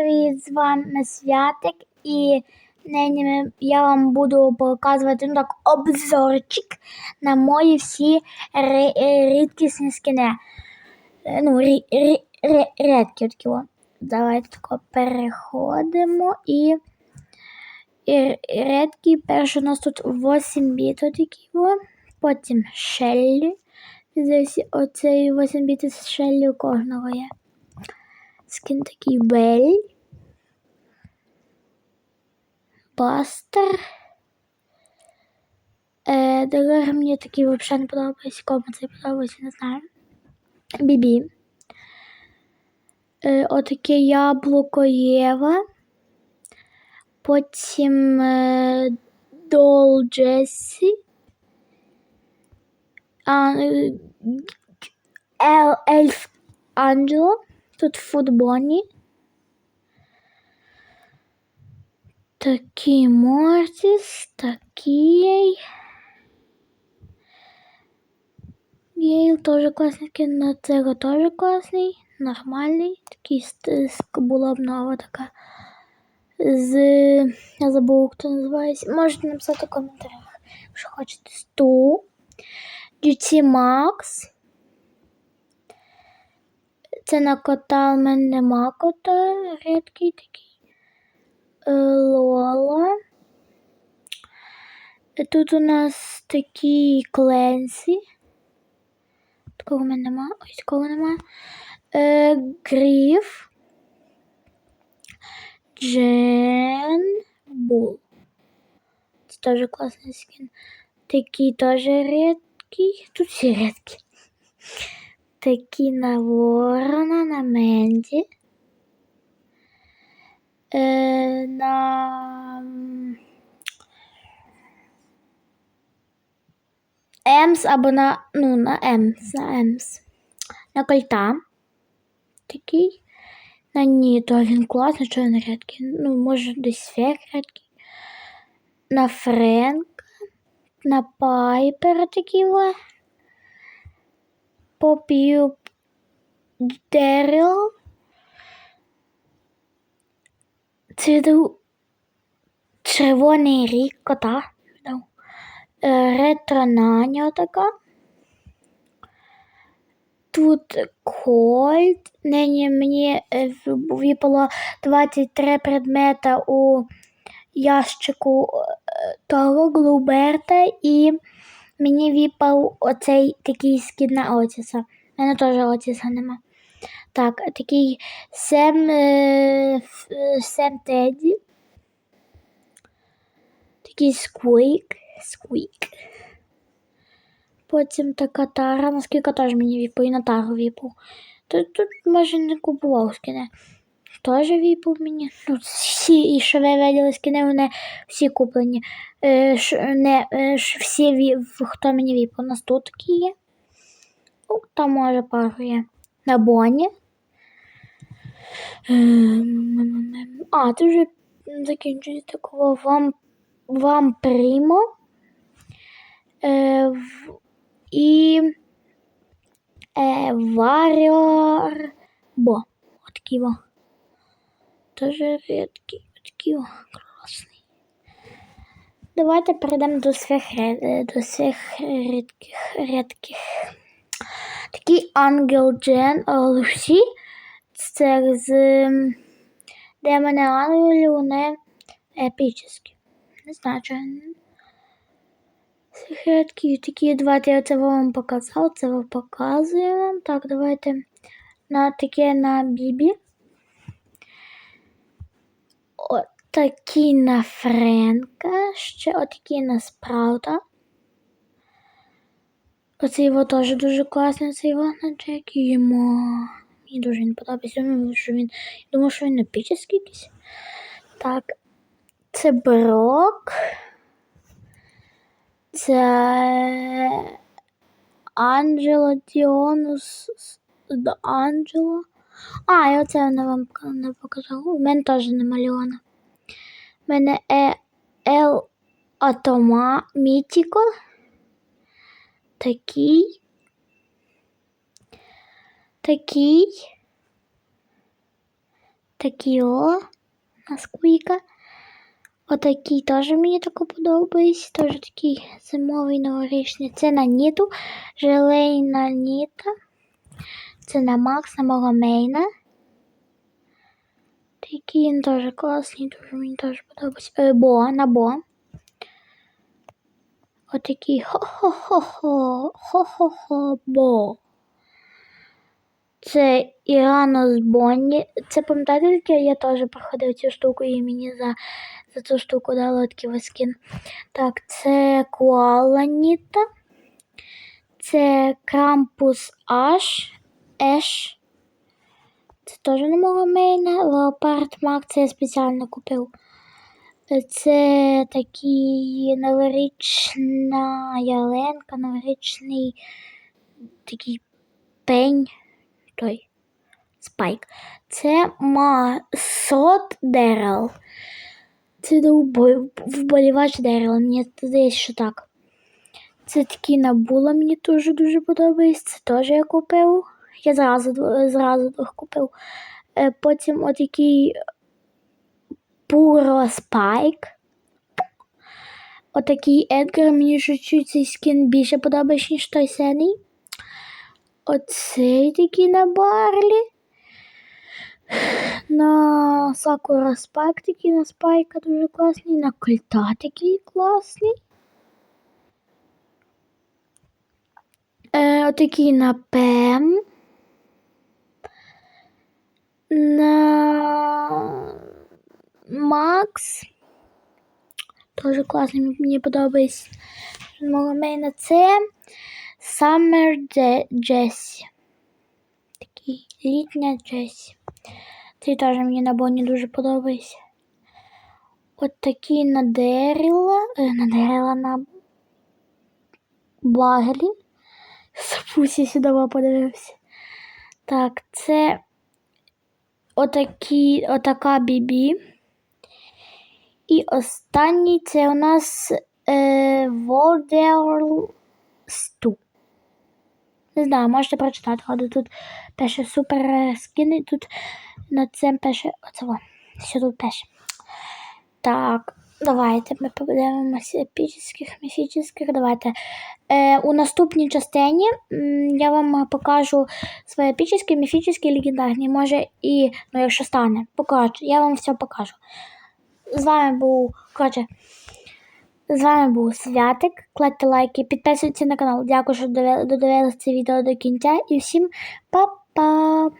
Привіт, з вами Святик і нині я вам буду показувати ну, так, обзорчик на мої всі е, рідкісні скини. Е, Ну, рі- рі- рі- рідкі такі. Давайте тако переходимо і, і рідкі. Перше у нас тут 8 біт такі. о. Потім Шеллі. Десь оцей 8 біт Шеллі у кожного є. Скін такий Бель. Бастер. Е, Дегер мені такий взагалі не подобається. Кому це подобається, не знаю. Бібі. Е, отаке яблуко Єва. Потім е, Дол Джесі. А, е, Ел, Ельф Анджело. Тут футбоні. Такий Мортіс, такий. Єйл теж класний кін, на цього теж класний, нормальний. Такий стиск була обнова така. З. Я забув, хто називається. Можете написати в коментарях, якщо хочете. Сту. GT Max. Це на кота в мене нема кота, рідкий такий. Е, Лола. Тут у нас такі Кленсі. Такого в мене нема. Ось такого нема. Е, Гріф. Джен Бул. Це теж класний скін. Такий теж рідкий. Тут всі рідкі. Такі на ворона, на Менді. Е, на Емс або на. Ну, на Емс, на Емс. На кольта. Такий. На Ніто. Він класний, що він рідкий. Ну, може, десь фек рідкий. На Френка. На Пайпера такий. Поп'ю Деріл. Цвіду червоний рік кота. Ну, е, Ретро Наня така. Тут Кольт. Нині мені е, випало 23 предмета у ящику е, того Глуберта і мені випав оцей такий скін на Отіса. У мене теж Отіса нема. Так, такий Сем, е, е, Сем Теді. Такий Сквік. Сквік. Потім така Тара, наскільки теж мені віпав, і на Тару віпав. Тут, тут може не купував скини. Теж віпав мені. Ну, всі, і виділи скини, вони всі куплені. Е, ш, не, е, ш, всі, хто мені віпав. У нас тут такі є. Ну, там може пару є. На Боні. Ем, А, ти вже закінчується такого вам, вам примо. Е, і е, Warrior Бо. Отакий во. Дуже рідкий, отакий во, класний. Давайте перейдемо до своїх, до своїх рідких, рідких. Такий Ангел Джен Лусі. Це з де мене ангелів, вони епічні. Не знаю, чи Секретки такі, давайте я це вам показав, це вам показую вам. Так, давайте на таке на Бібі. Отакі на Френка, ще отакі на Спраута. Оцей його теж дуже класний, цей на Джекі. Йому мені дуже він подобається. Думаю, що він, думаю, що він епічний якийсь. Так, це Брок. Це Анджело Діонус до Анджело. А, я оце не вам не показав. У мене теж нема Леона. Мене е, Ел Атома Мітіко. Такий. Такий. Такі о, насквіка. Отакий теж мені тако подобається. Теж такий зимовий новорічний. Це на Ніту, желейна Ніта. Це на Макс, на Такий він теж класний, дуже мені теж подобається. Е, Бо, на Бо. Отакий хо-хо-хо-хо, хо-хо-хо, бо. Це Ірано з Бонні. Це пам'ятаєте, таке я теж проходив цю штуку і мені за, за цю штуку дали такий скін. Так, це Куаланіта. Це Крампус Аш. Еш. Це теж не мого мейна. Леопард Мак це я спеціально купив. Це такий новорічна ялинка, новорічний такий пень, той спайк. Це масот Дерел. Це вболівач Дерел, мені здається, що так. Це такий набула, мені дуже дуже подобається. Це теж я купив. Я зразу, зразу двох купив. Е, Потім отакий Пуро Спайк. Отакий Едгар, мені чуть-чуть цей скін більше подобається, ніж той синій. Оцей такий на Барлі. На Сакура Спайк такий на Спайка дуже класний. На Кольта такий класний. Е, отакий на Пем. На Макс. Тоже класний, мені подобається. Мого це Summer Je- Jessie. Такий літня Джесі. Цей теж мені на Бонні дуже подобається. От такий на Деріла. Е, на Деріла на Багелі. Спусі сюди подивився. Так, це отакі, отака бібі. І останній це у нас е, Stu. Не знаю, можете прочитати, але тут пише супер е, скини, тут на цим пише оце, що тут пише. Так, давайте ми подивимося епічних, міфічних. Давайте. Е, у наступній частині я вам покажу свої епічні, міфічні, легендарні. Може і, ну якщо стане, покажу. Я вам все покажу. З вами був, коротше, з вами був Святик. Кладьте лайки, підписуйтесь на канал. Дякую, що додивилися це відео до кінця. І всім па-па!